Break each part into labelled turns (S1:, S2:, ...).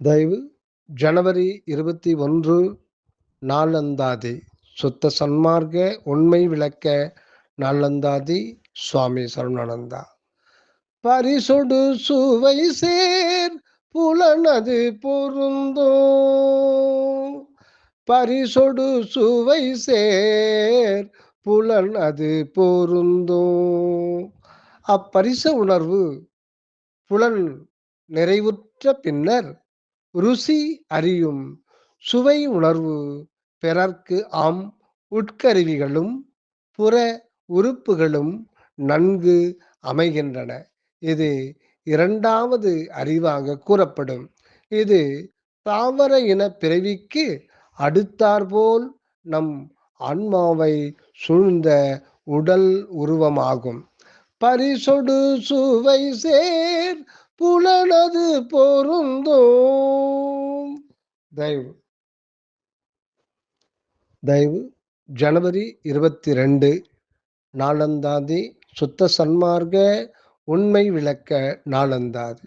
S1: தயவு ஜனவரி இருபத்தி ஒன்று நாளந்தாதி. சுத்த சன்மார்க்க உண்மை விளக்க நாளந்தாதி சுவாமி சரவணானந்தா பரிசொடு சுவை சேர் புலனது பொருந்தோ பரிசொடு சுவை சேர் புலன் அது பொருந்தோ அப்பரிச உணர்வு புலன் நிறைவுற்ற பின்னர் ருசி அறியும் சுவை உணர்வு பிறர்க்கு ஆம் உட்கருவிகளும் புற உறுப்புகளும் நன்கு அமைகின்றன. இது இரண்டாவது அறிவாக கூறப்படும். இது தாவர இன பிறவிக்கு அடுத்தாற்போல் நம் ஆன்மாவை சூழ்ந்த உடல் உருவமாகும். பரிசொடு சுவை சேர் புலனது பொருந்தோ தயவு. தயவு. ஜனவரி இருபத்தி ரெண்டு நாளந்தாதி சுத்த சன்மார்க்க உண்மை விளக்க நாளந்தாதி.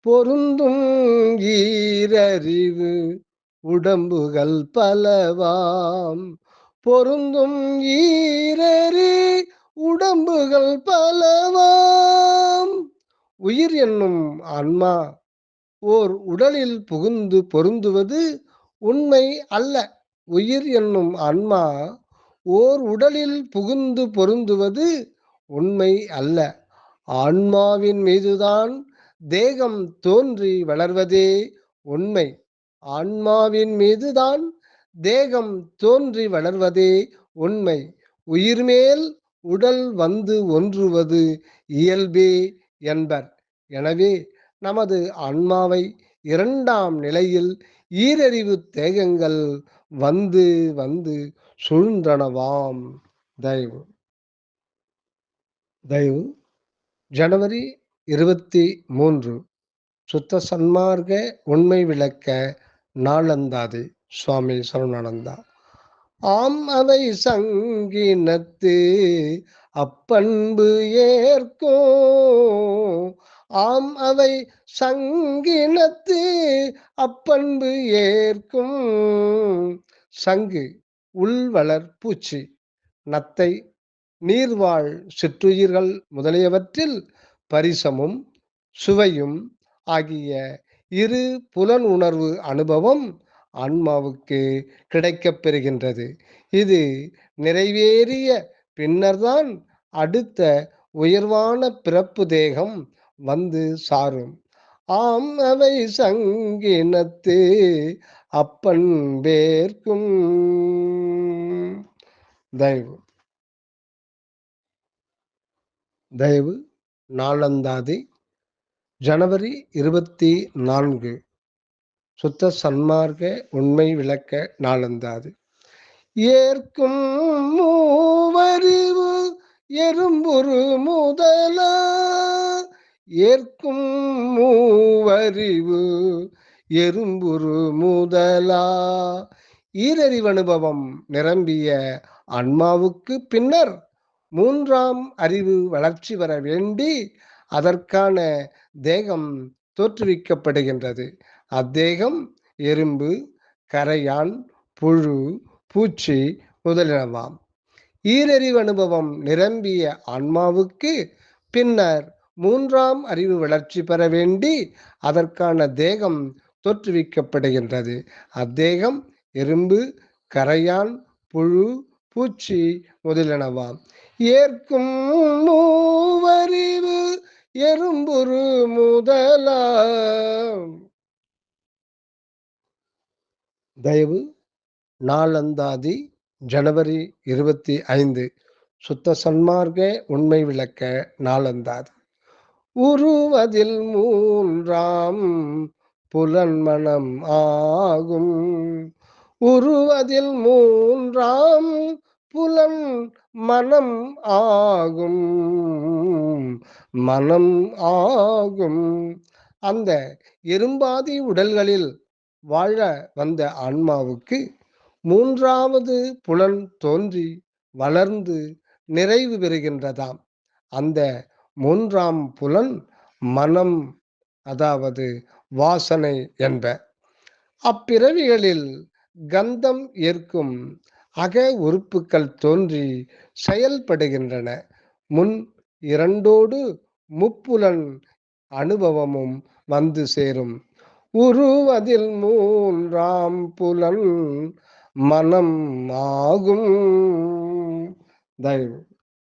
S1: பொருந்தும் ஈரறிவு உடம்புகள் பலவாம். பொருந்தும் ஈரறி உடம்புகள் பலவாம். உயிர் என்னும் ஆன்மா ஓர் உடலில் புகுந்து பொருந்துவது உண்மை அல்ல. உயிர் என்னும் ஆன்மா ஓர் உடலில் புகுந்து பொருந்துவது உண்மை அல்ல. ஆன்மாவின் மீதுதான் தேகம் தோன்றி வளர்வதே உண்மை. ஆன்மாவின் மீதுதான் தேகம் தோன்றி வளர்வதே உண்மை. உயிர்மேல் உடல் வந்து ஒன்றுவது இயல்பே என்பர். எனவே நமது ஆன்மாவை இரண்டாம் நிலையில் ஈரறிவு தேகங்கள் வந்து வந்து சூழ்ந்தனவாம். தயவு. தயவு. ஜனவரி இருபத்தி மூன்று. சுத்த சன்மார்க்க உண்மை விளக்க நாளந்தாதி சுவாமி சரணானந்தா. ஆம் அவை சங்கினத்து அப்பண்பு ஏற்கும் ஆம் அவை சங்கினத்து அப்பண்பு ஏற்கும். சங்கு உள்வளர் பூச்சி நத்தை நீர்வாழ் சிற்றுயிர்கள் முதலியவற்றில் பரிசமும் சுவையும் ஆகிய இரு புலன் உணர்வு அனுபவம் ஆன்மாவுக்கு கிடைக்கப் பெறுகின்றது. இது நிறைவேறிய பின்னர்தான் அடுத்த உயர்வான பிறப்பு தேகம் வந்து சாரும். ஆம் அவை சங்கினத்து அப்பன் வேர்க்கும். தயவு. தயவு. நாளந்தாதி. ஜனவரி இருபத்தி நான்கு. சுத்த சன்மார்க்க உண்மை விளக்க நாளந்தாது. ஏற்கும் மூவறிவு எறும்புரு முதலா ஏற்கும் மூவறிவு எறும்புரு முதலா. ஈரறிவு அனுபவம் நிரம்பிய ஆன்மாவுக்கு பின்னர் மூன்றாம் அறிவு வளர்ச்சி வர வேண்டி அதற்கான தேகம் தோற்றுவிக்கப்படுகின்றது. அத்தேகம் எறும்பு கரையான் புழு பூச்சி முதலினவாம். ஈரறிவு அனுபவம் நிரம்பிய ஆன்மாவுக்கு பின்னர் மூன்றாம் அறிவு வளர்ச்சி பெற வேண்டி அதற்கான தேகம் தோற்றுவிக்கப்படுகின்றது. அத்தேகம் எறும்பு கரையான் புழு பூச்சி முதலினவாம் ஏற்கும் மூவறிவு எறும்புரு முதலா தயவு நாளந்தாதி ஜனவரி இருபத்தி ஐந்து. சுத்த சன்மார்க்க உண்மை விளக்க நாளந்தாதி. உருவதில் மூன்றாம் புலன் மனம் ஆகும். உருவதில் மூன்றாம் புலன் மனம் ஆகும். மனம் ஆகும். அந்த எறும்பாதி உடல்களில் வாழ வந்த ஆன்மாவுக்கு மூன்றாவது புலன் தோன்றி வளர்ந்து நிறைவு பெறுகின்றதாம். அந்த மூன்றாம் புலன் மனம் அதாவது வாசனை என்ப. அப்பிறவிகளில் கந்தம் ஏற்கும் அக உறுப்புக்கள் தோன்றி செயல்படுகின்றன. முன் இரண்டோடு முப்புலன் அனுபவமும் வந்து சேரும். உருவதில் மூன்றாம் புலன் மனம் ஆகும். தயவு